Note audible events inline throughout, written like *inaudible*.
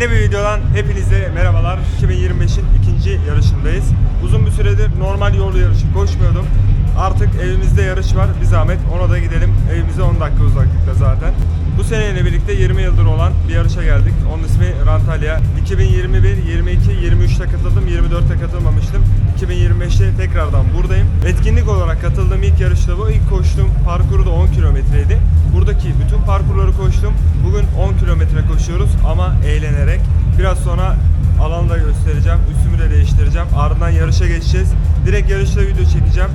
Yeni bir videodan hepinize merhabalar. 2025'in ikinci yarışındayız. Uzun bir süredir normal yol yarışı koşmuyordum. Artık evimizde yarış var. Bir zahmet ona da gidelim. Evimize 10 dakika uzaklıkta zaten. Bu seneyle birlikte 20 yıldır olan bir yarışa geldik. Onun ismi Rantalya. 2021, 22, 23'te katıldım. 24'te katılmamıştım. 2025'te tekrardan buradayım. Etkinlik olarak katıldığım ilk yarışta bu. İlk koştuğum parkuru da 10 kilometreydi. Buradaki bütün parkurları koştum. Bugün 10 kilometre koşuyoruz ama eğlenerek. Biraz sonra alanı da göstereceğim. Üstümü de değiştireceğim. Ardından yarışa geçeceğiz. Direkt yarışta video çekeceğim.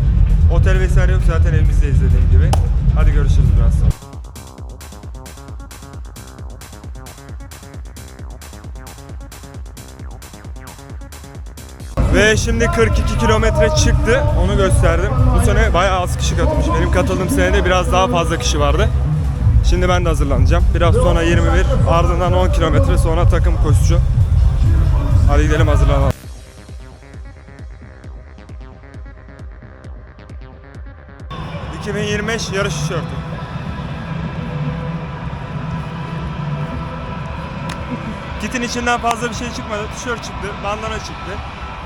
Otel vesaire yok zaten evimizde izlediğim gibi. Hadi görüşürüz biraz sonra. Ve şimdi 42 kilometre çıktı. Onu gösterdim. Bu sene bayağı az kişi katılmış. Benim katıldığım senede biraz daha fazla kişi vardı. Şimdi ben de hazırlanacağım. Biraz sonra 21, ardından 10 kilometre sonra takım koşucu. Hadi gidelim hazırlanalım. ...2025 yarış tişörtü. Kitin içinden fazla bir şey çıkmadı. Tişört çıktı, bandana çıktı.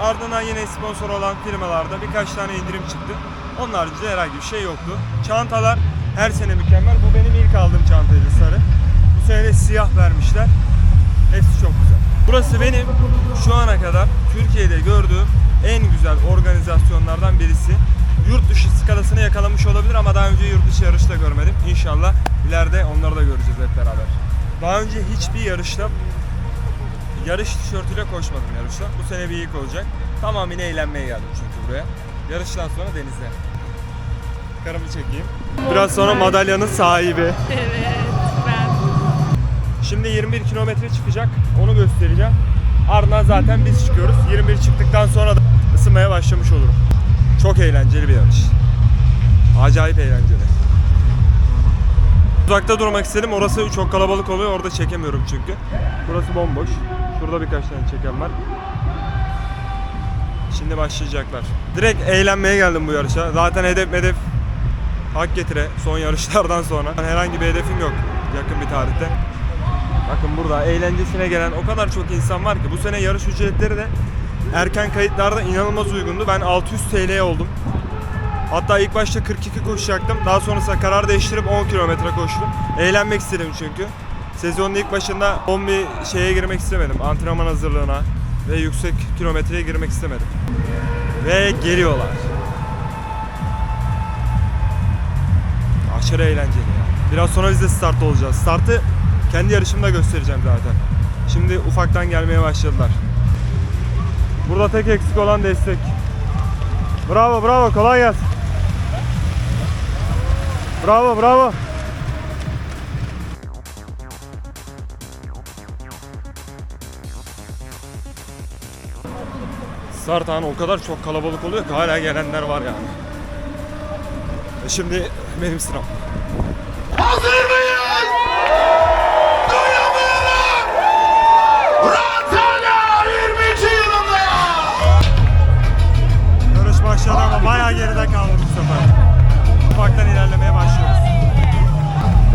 Ardından yine sponsor olan firmalarda birkaç tane indirim çıktı. Onun haricinde herhangi bir şey yoktu. Çantalar her sene mükemmel. Bu benim ilk aldığım çantaydı sarı. Bu sene siyah vermişler. Hepsi çok güzel. Burası benim şu ana kadar Türkiye'de gördüğüm en güzel organizasyonlardan birisi. Yurt dışı skalasını yakalamış olabilir ama daha önce yurt dışı yarışta görmedim. İnşallah ileride onları da göreceğiz hep beraber. Daha önce hiçbir yarışta yarış tişörtüyle koşmadım yarışta. Bu sene bir ilk olacak. Tamamıyla eğlenmeye geldim çünkü buraya. Yarıştan sonra denizde. Karımı çekeyim. Biraz sonra madalyanın sahibi. Evet, ben. Şimdi 21 kilometre çıkacak. Onu göstereceğim. Ardından zaten biz çıkıyoruz. 21 çıktıktan sonra da ısınmaya başlamış olurum. Çok eğlenceli bir yarış. Acayip eğlenceli. Uzakta durmak istedim. Orası çok kalabalık oluyor. Orada çekemiyorum çünkü. Burası bomboş. Şurada birkaç tane çeken var. Şimdi başlayacaklar. Direkt eğlenmeye geldim bu yarışa. Zaten hedef hedef hak getire son yarışlardan sonra. Herhangi bir hedefim yok yakın bir tarihte. Bakın burada eğlencesine gelen o kadar çok insan var ki bu sene yarış ücretleri de erken kayıtlarda inanılmaz uygundu. Ben 600 TL oldum. Hatta ilk başta 42 koşacaktım. Daha sonrasında karar değiştirip 10 kilometre koştum. Eğlenmek istedim çünkü. Sezonun ilk başında 10 bir şeye girmek istemedim. Antrenman hazırlığına ve yüksek kilometreye girmek istemedim. Ve geliyorlar. Aşırı eğlenceli ya. Biraz sonra biz de startta olacağız. Startı kendi yarışımda göstereceğim zaten. Şimdi ufaktan gelmeye başladılar. Burada tek eksik olan destek. Bravo bravo kolay gelsin. Bravo bravo. Start anı o kadar çok kalabalık oluyor ki hala gelenler var yani. E Şimdi benim sıram. Hazır mıyız? Duyamıyorum! Rantalya 22 yılında! Yarış başladı ama bayağı geride kaldı bu sefer. Ufaktan ilerlemeye başlıyoruz.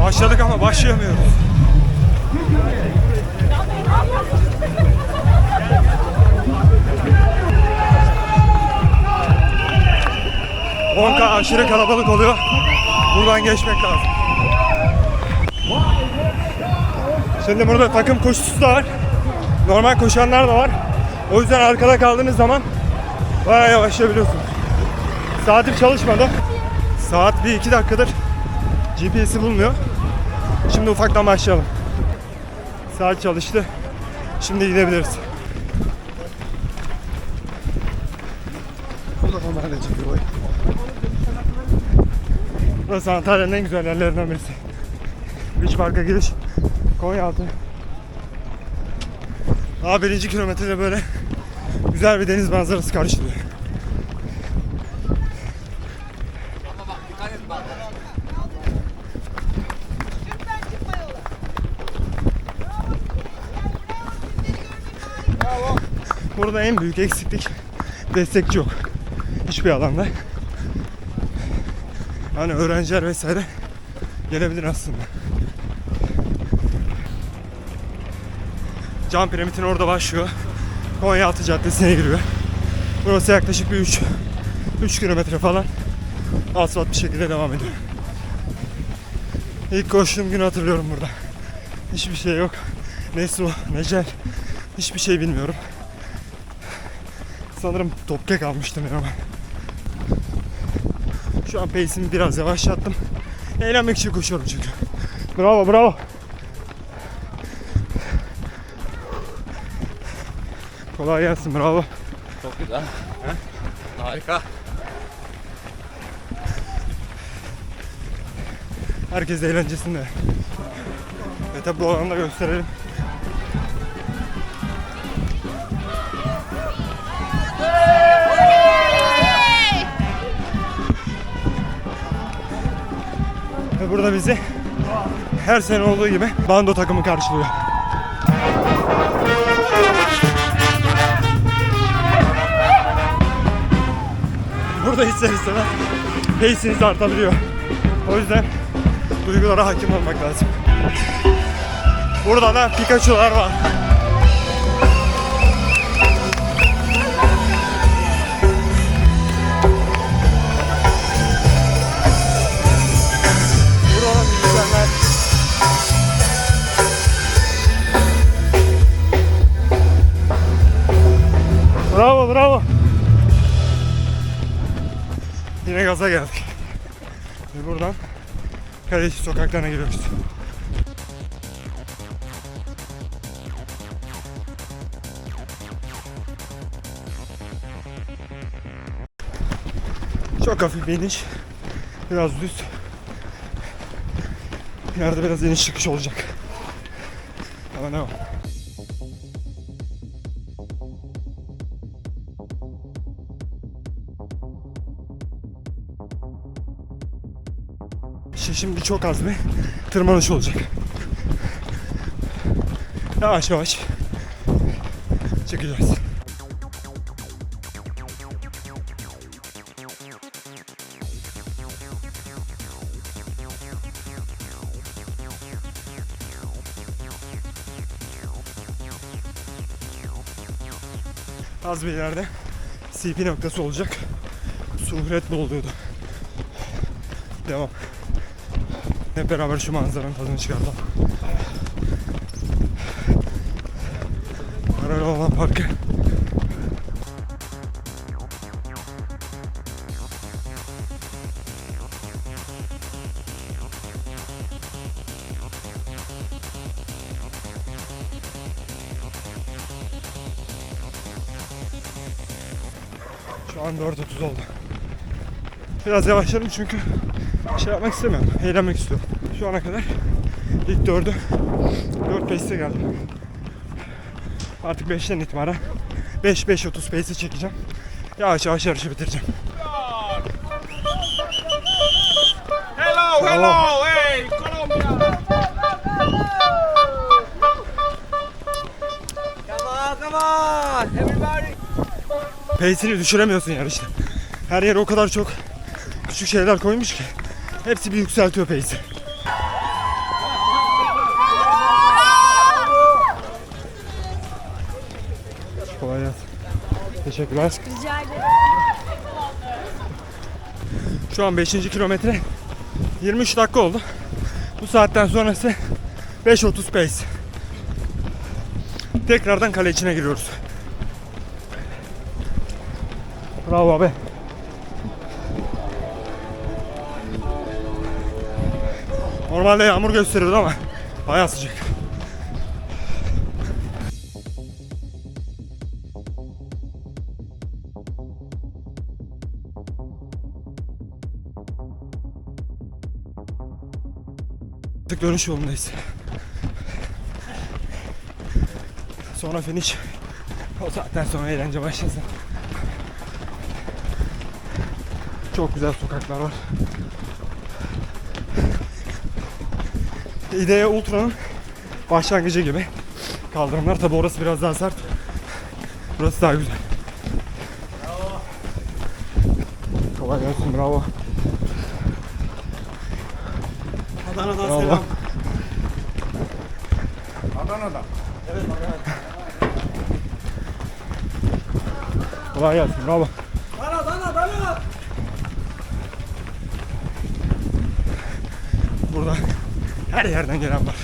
Başladık ama başlayamıyoruz. Onka aşırı kalabalık oluyor. Buradan geçmek lazım. Şimdi burada takım koşusu da var. Normal koşanlar da var. O yüzden arkada kaldığınız zaman bayağı yavaşlayabiliyorsunuz. Saatim çalışmadı. Saat bir iki dakikadır GPS'i bulmuyor. Şimdi ufaktan başlayalım. Saat çalıştı. Şimdi gidebiliriz. Burası Antalya'nın en güzel yerlerinden birisi. Beach Park'a giriş. Konyaaltı. Daha birinci kilometrede böyle güzel bir deniz manzarası karşılıyor. Burada en büyük eksiklik destekçi yok. Hiçbir alanda. Hani öğrenciler vesaire gelebilir aslında. Cam Piramit'in orada başlıyor. Konyaaltı Caddesi'ne giriyor. Burası yaklaşık bir 3 3 kilometre falan asfalt bir şekilde devam ediyor. İlk koştuğum günü hatırlıyorum burada. Hiçbir şey yok. Ne su, ne jel. Hiçbir şey bilmiyorum. Sanırım topkek almıştım ya ben. Şu an pace'imi biraz yavaşlattım. Eğlenmek için koşuyorum çünkü. Bravo bravo. Kolay gelsin bravo. Çok güzel. Harika. Herkes eğlencesinde. Ve tabi bu alanda gösterelim. Ve burada bizi her sene olduğu gibi bando takımı karşılıyor. Burada ister istemez pace'iniz artabiliyor. O yüzden duygulara hakim olmak lazım. Burada da Pikachu'lar var. Bravo. Yine gaza geldik. Ve buradan Kaleci sokaklarına giriyoruz. Çok hafif bir iniş. Biraz düz. Yerde biraz iniş çıkış olacak. Ama ne o? Şimdi çok az bir tırmanış olacak. Yavaş yavaş çıkacağız. Az bir ileride CP noktası olacak. Suhret mi oluyordu? Devam. Hep beraber şu manzaranın tadını çıkartalım. Kararlı olan parkı. Şu an 4.30 oldu. Biraz yavaşladım çünkü şey yapmak istemiyorum. Eğlenmek istiyorum. Şu ana kadar ilk dördü 4 pace'e geldim. Artık 5'ten itibaren 5-5-30 pace'i çekeceğim. Yavaş yavaş yarışı bitireceğim. Hello, hello, hey, Colombia. Come on, come on, everybody. Pace'ini düşüremiyorsun yarışta. Her yere o kadar çok küçük şeyler koymuş ki. Hepsi bir yükseltiyor pace'i. Kolay gelsin. Teşekkürler. Rica ederim. Şu an 5. kilometre 23 dakika oldu. Bu saatten sonrası 5.30 pace. Tekrardan kale içine giriyoruz. Bravo abi. Normalde yağmur gösteriyordu ama bayağı sıcak. Artık dönüş yolundayız. Sonra finish. O saatten sonra eğlence başlasın. Çok güzel sokaklar var. İdea Ultra'nın başlangıcı gibi. Kaldırımlar tabi orası biraz daha sert. Burası daha güzel. Bravo. Kolay gelsin bravo. Adana'dan bravo. selam. Adana'dan. Evet Adana'dan. Kolay gelsin bravo. Dana dana dana. Burada her yerden gelen var.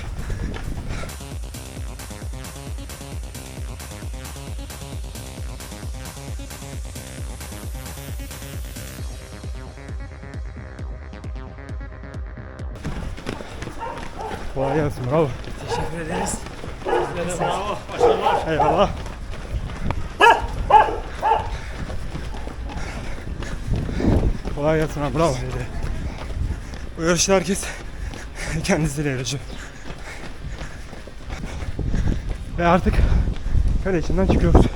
Kolay gelsin. Bravo. Teşekkür ederiz. Bravo. Başarılar. Eyvallah. Kolay gelsin abi bravo. Bu yarışta herkes *laughs* kendisiyle yarışıyor. Ve artık kale içinden çıkıyoruz.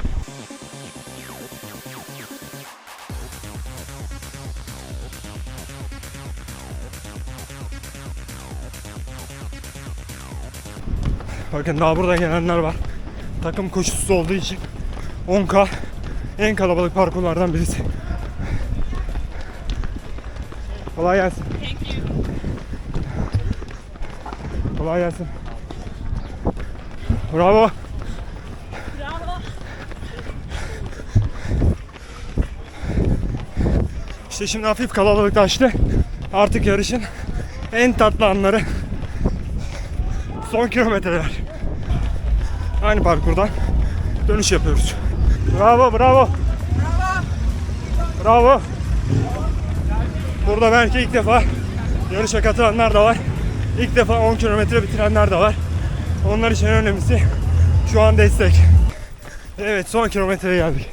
Bakın daha buradan gelenler var. Takım koşusu olduğu için 10K en kalabalık parkurlardan birisi. Kolay gelsin. Thank you. Kolay gelsin. Bravo. Bravo. İşte şimdi hafif kalabalıklaştı. Artık yarışın en tatlı anları son kilometreler. Aynı parkurdan dönüş yapıyoruz. Bravo, bravo. Bravo. Burada belki ilk defa yarışa katılanlar da var. İlk defa 10 kilometre bitirenler de var. Onlar için en önemlisi şu an destek. Evet son kilometreye geldik.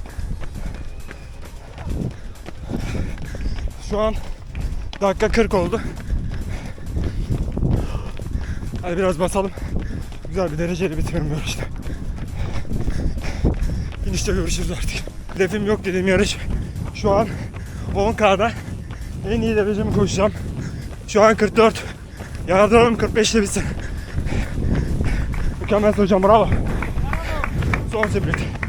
Şu an dakika 40 oldu. Hadi biraz basalım. Güzel bir dereceyle bitirelim yarışta. İnişte görüşürüz artık. Hedefim yok dediğim yarış. Şu an 10K'da en iyi derecemi koşacağım. Şu an 44. Yardımım 45'te bitsin. Mükemmel hocam bravo. Son sprint.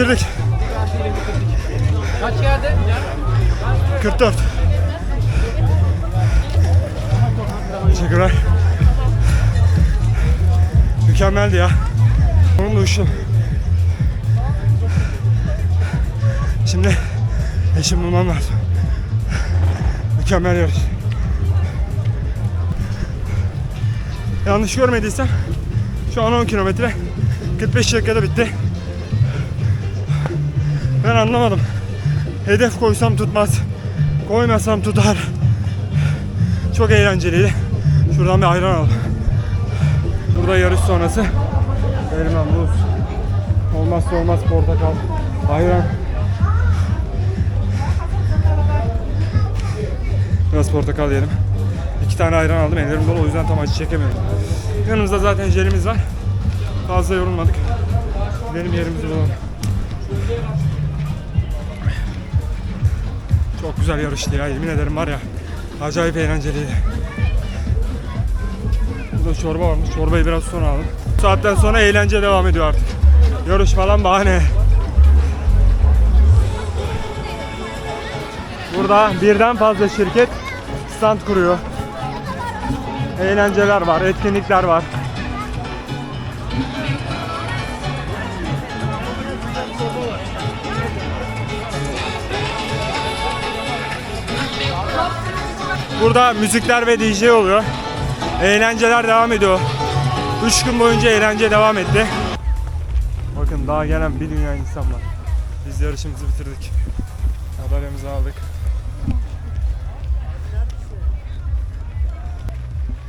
Bitirdik. Kaç geldi? 44. Teşekkürler. Mükemmeldi ya. Onun da uçtum. Şimdi eşim bulmam lazım. Mükemmel yarış. Yanlış görmediysem şu an 10 kilometre 45 dakikada bitti. Ben anlamadım. Hedef koysam tutmaz. Koymasam tutar. Çok eğlenceliydi. Şuradan bir ayran alalım. Burada yarış sonrası elma, muz, olmazsa olmaz portakal, ayran. Biraz portakal yiyelim. İki tane ayran aldım. Ellerim dolu o yüzden tam acı çekemiyorum. Yanımızda zaten jelimiz var. Fazla yorulmadık. Benim yerimizi bulalım. Çok güzel yarıştı ya yemin ederim var ya. Acayip eğlenceliydi. Burada çorba varmış. Çorbayı biraz sonra aldım. Bu saatten sonra eğlence devam ediyor artık. Yarış falan bahane. Burada birden fazla şirket stand kuruyor. Eğlenceler var, etkinlikler var. Burada müzikler ve DJ oluyor. Eğlenceler devam ediyor. 3 gün boyunca eğlence devam etti. Bakın daha gelen bir dünya insan var. Biz yarışımızı bitirdik. Madalyamızı aldık.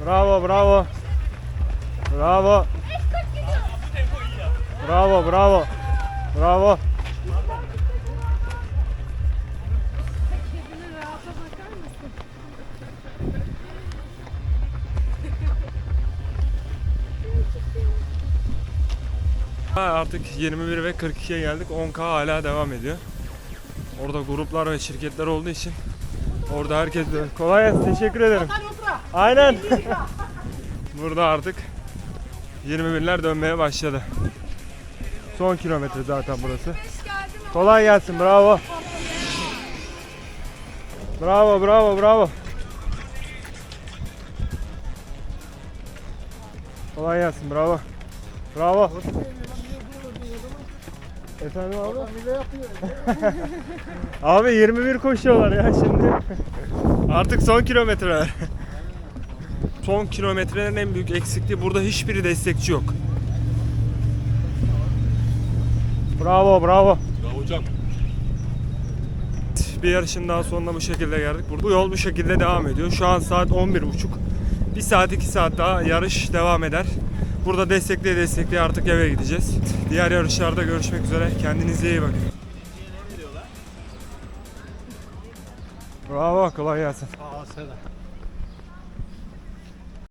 Bravo, bravo. Bravo. Bravo, bravo. Bravo. Artık 21 ve 42'ye geldik. 10K hala devam ediyor. Orada gruplar ve şirketler olduğu için orada herkes kolay gelsin teşekkür ederim. Aynen. *laughs* Burada artık 21'ler dönmeye başladı. Son kilometre zaten burası. Kolay gelsin bravo. Bravo bravo bravo. Kolay gelsin bravo. Bravo. Efendim abi? *laughs* abi 21 koşuyorlar ya şimdi. Artık son kilometreler. son kilometrelerin en büyük eksikliği burada hiçbiri destekçi yok. Bravo bravo. Bravo hocam. Bir yarışın daha sonuna bu şekilde geldik. Bu yol bu şekilde devam ediyor. Şu an saat 11.30. Bir saat iki saat daha yarış devam eder. Burada destekleye destekleye artık eve gideceğiz. Diğer yarışlarda görüşmek üzere. Kendinize iyi bakın. Bravo kolay gelsin. Aa Seda.